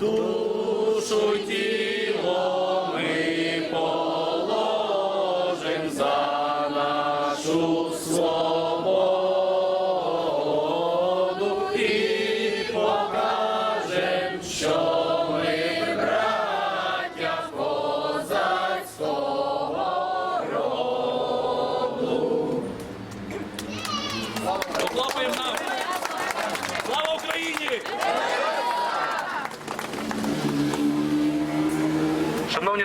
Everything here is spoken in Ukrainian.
душу й тіло ми положим за нашу свободу. Шановні друзі.